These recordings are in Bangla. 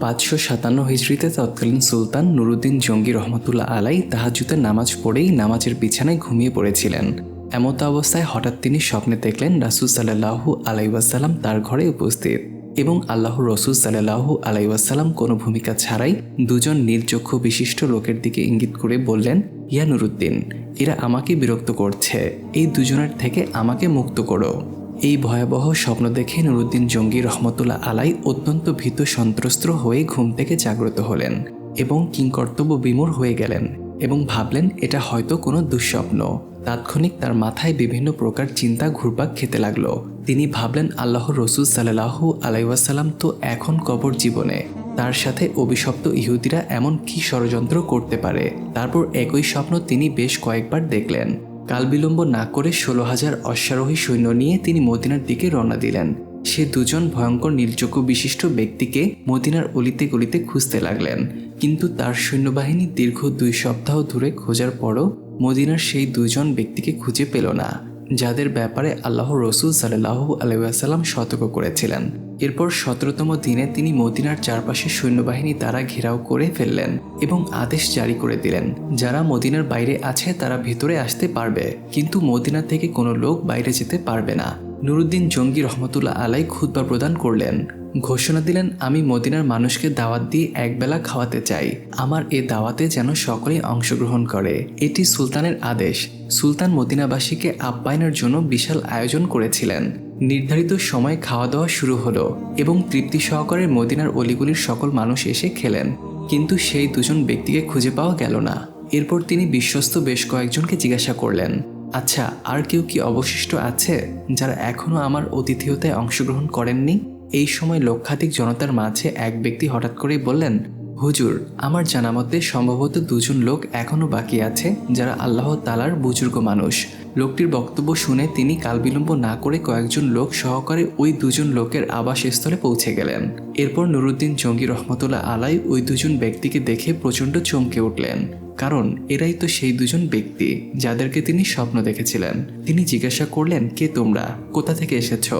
পাঁচশো সাতান্ন হিজড়িতে তৎকালীন সুলতান নুরুদ্দিন জঙ্গি রহমতুল্লাহ আলাই তাহাজুতের নামাজ পড়েই নামাজের বিছানায় ঘুমিয়ে পড়েছিলেন। এমতো অবস্থায় হঠাৎ তিনি স্বপ্নে দেখলেন রাসুল সাল্লাহু আলাইসাল্লাম তার ঘরে উপস্থিত এবং আল্লাহ রসুল সাল্লাহু আলাইসাল্লাম কোনো ভূমিকা ছাড়াই দুজন নীলচক্ষু বিশিষ্ট লোকের দিকে ইঙ্গিত করে বললেন, ইয়া নুরুদ্দিন, এরা আমাকে বিরক্ত করছে। এই দুজনের থেকে আমাকে মুক্ত করো। এই ভয়াবহ স্বপ্ন দেখে নুরুদ্দিন জঙ্গি রহমতুল্লাহ আলাই অত্যন্ত ভীত সন্ত্রস্ত হয়ে ঘুম থেকে জাগ্রত হলেন এবং কিংকর্তব্য বিমূর হয়ে গেলেন এবং ভাবলেন, এটা হয়তো কোনো দুঃস্বপ্ন। তাৎক্ষণিক তার মাথায় বিভিন্ন প্রকার চিন্তা ঘুরপাক খেতে লাগল। তিনি ভাবলেন আল্লাহ রসুল সাল্লাহু আলাইসাল্লাম তো এখন কবর জীবনে। তার সাথে অভিশপ্ত ইহুদিরা এমন কি ষড়যন্ত্র করতে পারে? তারপর একই স্বপ্ন তিনি বেশ কয়েকবার দেখলেন। কাল বিলম্ব না করে ষোলো হাজার অশ্বারোহী সৈন্য নিয়ে তিনি মদিনার দিকে রওনা দিলেন। সে দুজন ভয়ঙ্কর নীলচক্ষু বিশিষ্ট ব্যক্তিকে মদিনার অলিতে গলিতে খুঁজতে লাগলেন। কিন্তু তার সৈন্যবাহিনী দীর্ঘ দুই সপ্তাহ ধরে খোঁজার পরও মদিনার সেই দুজন ব্যক্তিকে খুঁজে পেল না। যাদের ব্যাপারে আল্লাহ রসুল সাল্লাহ আলাইসাল্লাম সতর্ক করেছিলেন। এরপর সতেরোতম দিনে তিনি মদিনার চারপাশে সৈন্যবাহিনী তারা ঘেরাও করে ফেললেন এবং আদেশ জারি করে দিলেন। যারা মদিনার বাইরে আছে, তারা ভেতরে আসতে পারবে, কিন্তু মদিনা থেকে কোনো লোক বাইরে যেতে পারবে না। নুরুদ্দিন জঙ্গি রহমতুল্লাহ আলাই খুদ্া প্রদান করলেন। ঘোষণা দিলেন, আমি মদিনার মানুষকে দাওয়াত দিয়ে একবেলা খাওয়াতে চাই। আমার এ দাওয়াতে যেন সকলেই অংশগ্রহণ করে। এটি সুলতানের আদেশ। সুলতান মদিনাবাসীকে আপ্যায়নের জন্য বিশাল আয়োজন করেছিলেন। নির্ধারিত সময় খাওয়া দাওয়া শুরু হলো এবং তৃপ্তি সহকারে মদিনার অলিগুলির সকল মানুষ এসে খেলেন। কিন্তু সেই দুজন ব্যক্তিকে খুঁজে পাওয়া গেল না। এরপর তিনি বিশ্বস্ত বেশ কয়েকজনকে জিজ্ঞাসা করলেন আচ্ছা আর কেউ কি অবশিষ্ট আছে যারা এখনও আমার অতিথিয়তায় অংশগ্রহণ করেননি? এই সময় লক্ষাধিক জনতার মাঝে এক ব্যক্তি হঠাৎ করেই বললেন, হুজুর, আমার জানা মতে সম্ভবত দুজন লোক এখনও বাকি আছে যারা আল্লাহ তালার বুজুর্গ মানুষ। লোকটির বক্তব্য শুনে তিনি কাল বিলম্ব না করে কয়েকজন লোক সহকারে ওই দুজন লোকের আবাসস্থলে পৌঁছে গেলেন। এরপর নুরুদ্দিন জঙ্গি রহমতুল্লাহ আলাই ওই দুজন ব্যক্তিকে দেখে প্রচণ্ড চমকে উঠলেন। কারণ এরাই তো সেই দুজন ব্যক্তি যাদেরকে তিনি স্বপ্ন দেখেছিলেন। তিনি জিজ্ঞাসা করলেন, কে তোমরা? কোথা থেকে এসেছ?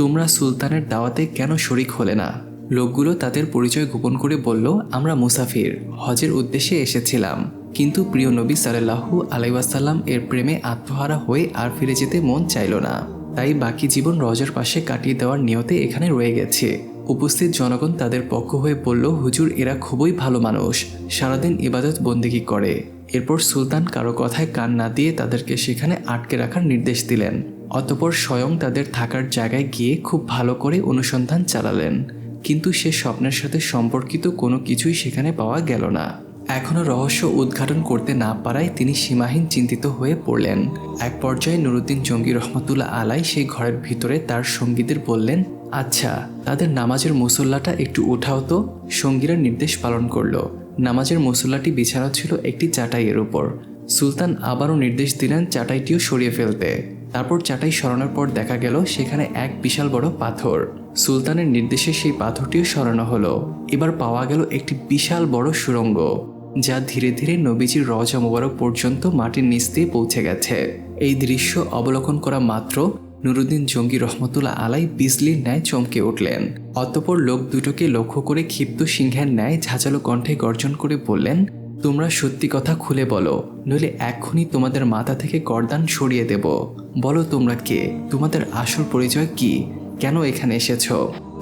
তোমরা সুলতানের দাওয়াতে কেন শরিক হলে না? লোকগুলো তাদের পরিচয় গোপন করে বলল, আমরা মুসাফির। হজের উদ্দেশ্যে এসেছিলাম। কিন্তু প্রিয় নবী সাল্লাহু আলাইসাল্লাম এর প্রেমে আত্মহারা হয়ে আর ফিরে যেতে মন চাইল না। তাই বাকি জীবন রজার পাশে কাটিয়ে দেওয়ার নিয়তে এখানে রয়ে গেছে। উপস্থিত জনগণ তাদের পক্ষ হয়ে বলল, হুজুর, এরা খুবই ভালো মানুষ। সারাদিন ইবাদত বন্দিগি করে। এরপর সুলতান কারও কথায় কান না দিয়ে তাদেরকে সেখানে আটকে রাখার নির্দেশ দিলেন। অতপর স্বয়ং তাদের থাকার জায়গায় গিয়ে খুব ভালো করে অনুসন্ধান চালালেন। কিন্তু সে স্বপ্নের সাথে সম্পর্কিত কোনো কিছুই সেখানে পাওয়া গেল না। এখনও রহস্য উদ্ঘাটন করতে না পারায় তিনি সীমাহীন চিন্তিত হয়ে পড়লেন। এক পর্যায়ে নুরুদ্দিন জঙ্গি রহমতুল্লাহ আলাই সেই ঘরের ভিতরে তার সঙ্গীদের বললেন আচ্ছা তাদের নামাজের মুসল্লাটা একটু উঠাও তো। সঙ্গীরা নির্দেশ পালন করল। নামাজের মুসল্লাটি বিছানো ছিল একটি চাটাইয়ের উপর। সুলতান আবারও নির্দেশ দিলেন চাটাইটিও সরিয়ে ফেলতে। তারপর চাটাই সরানোর পর দেখা গেল সেখানে এক বিশাল বড় পাথর। সুলতানের নির্দেশে সেই পাথরটিও সরানো হলো। এবার পাওয়া গেল একটি বিশাল বড় সুড়ঙ্গ যা ধীরে ধীরে নবীজির রজা মোবারক পর্যন্ত মাটির নিচ দিয়ে পৌঁছে গেছে। এই দৃশ্য অবলোকন করা মাত্র নুরুদ্দিন জঙ্গি রহমতুল্লাহ আলাই বিজলির ন্যায় চমকে উঠলেন। অতপর লোক দুটোকে লক্ষ্য করে ক্ষিপ্ত সিংহের ন্যায় ঝাঁঝালো কণ্ঠে গর্জন করে বললেন তোমরা সত্যি কথা খুলে বলো, নইলে এক্ষুনি তোমাদের মাথা থেকে গরদান সরিয়ে দেব। বলো তোমরা কে? তোমাদের আসল পরিচয় কি? কেন এখানে এসেছ?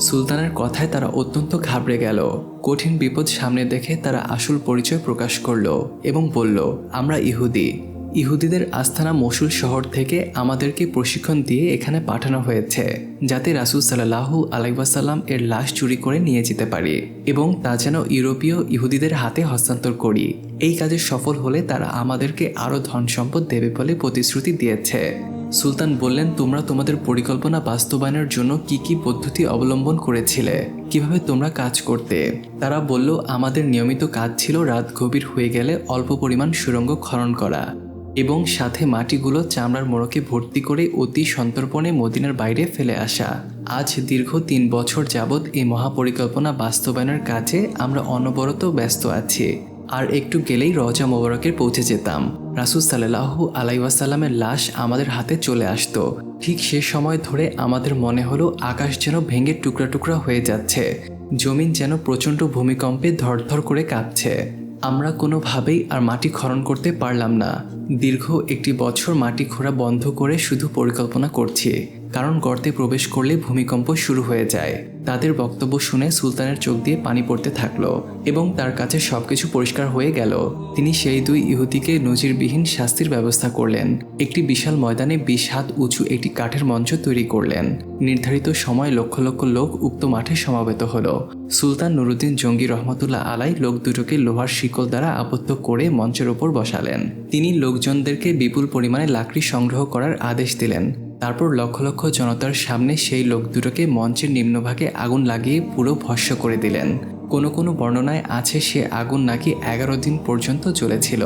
সুলতানের কথায় তারা অত্যন্ত ঘাবড়ে গেল। কঠিন বিপদ সামনে দেখে তারা আসল পরিচয় প্রকাশ করল এবং বলল, আমরা ইহুদি। ইহুদিদের আস্থানা মসুল শহর থেকে আমাদেরকে প্রশিক্ষণ দিয়ে এখানে পাঠানো হয়েছে, যাতে রাসুল সাল্লাহু আলাইসাল্লাম এর লাশ চুরি করে নিয়ে যেতে পারি এবং তা যেন ইউরোপীয় ইহুদিদের হাতে হস্তান্তর করি। এই কাজে সফল হলে তারা আমাদেরকে আরও ধন সম্পদ দেবে বলে প্রতিশ্রুতি দিয়েছে। সুলতান বললেন, তোমরা তোমাদের পরিকল্পনা বাস্তবায়নের জন্য কি কি পদ্ধতি অবলম্বন করেছিলে? কীভাবে তোমরা কাজ করতে? তারা বলল, আমাদের নিয়মিত কাজ ছিল রাত গভীর হয়ে গেলে অল্প পরিমাণ সুরঙ্গ খনন করা। এবং সাথে মাটিগুলো চামড়ার মোড়কে ভর্তি করে অতি সন্তর্পণে মদিনার বাইরে ফেলে আসা। আজ দীর্ঘ তিন বছর যাবৎ এই মহাপরিকল্পনা বাস্তবায়নের কাজে আমরা অনবরত ব্যস্ত আছি। আর একটু গেলেই রজা মোবারকের পৌঁছে যেতাম। রাসুল সাল্লাহু আলাইসাল্লামের লাশ আমাদের হাতে চলে আসতো। ঠিক সে সময় ধরে আমাদের মনে হলো আকাশ যেন ভেঙে টুকরা টুকরা হয়ে যাচ্ছে। জমিন যেন প্রচণ্ড ভূমিকম্পে ধরধর করে কাঁপছে। আমরা কোনোভাবেই আর মাটি খনন করতে পারলাম না। দীর্ঘ একটি বছর মাটি খোঁড়া বন্ধ করে শুধু পরিকল্পনা করছি। কারণ গর্তে প্রবেশ করলে ভূমিকম্প শুরু হয়ে যায়। তাদের বক্তব্য শুনে সুলতানের চোখ দিয়ে পানি পড়তে থাকল এবং তার কাছে সবকিছু পরিষ্কার হয়ে গেল। তিনি সেই দুই ইহুদিকে নজিরবিহীন শাস্তির ব্যবস্থা করলেন। একটি বিশাল ময়দানে বিশ হাত উঁচু একটি কাঠের মঞ্চ তৈরি করলেন। নির্ধারিত সময় লক্ষ লক্ষ লোক উক্ত মাঠে সমাবেত হলো। সুলতান নুরুদ্দিন জঙ্গি রহমতুল্লাহ আলাই লোক দুটোকে লোহার শিকল দ্বারা আবদ্ধ করে মঞ্চের ওপর বসালেন। তিনি লোকজনদেরকে বিপুল পরিমাণে লাকড়ি সংগ্রহ করার আদেশ দিলেন। তারপর লক্ষ লক্ষ জনতার সামনে সেই লোক দুটোকে মঞ্চের নিম্নভাগে আগুন লাগিয়ে পুরো ভস্য করে দিলেন। কোনো কোনো বর্ণনায় আছে সে আগুন নাকি এগারো দিন পর্যন্ত চলেছিল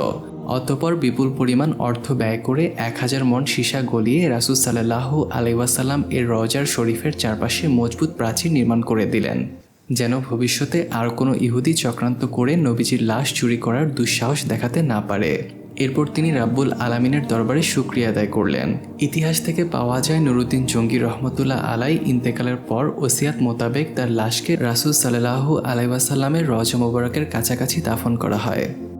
অতপর বিপুল পরিমাণ অর্থ ব্যয় করে এক হাজার মন সীসা গলিয়ে রাসুল সাল্লাহ আলাইসাল্লাম এর রজার শরীফের চারপাশে মজবুত প্রাচীর নির্মাণ করে দিলেন। যেন ভবিষ্যতে আর কোনো ইহুদি চক্রান্ত করে নবীজির লাশ চুরি করার দুঃসাহস দেখাতে না পারে। এরপর তিনি রাব্বুল আলামিনের দরবারে সুক্রিয়া আদায় করলেন। ইতিহাস থেকে পাওয়া যায় নুরুদ্দিন জঙ্গি রহমতুল্লাহ আলাই ইন্তেকালের পর ওসিয়াত মোতাবেক তার লাশকে রাসুল সাল্লাহু আলাইসাল্লামের রজ মোবারকের কাছাকাছি দাফন করা হয়।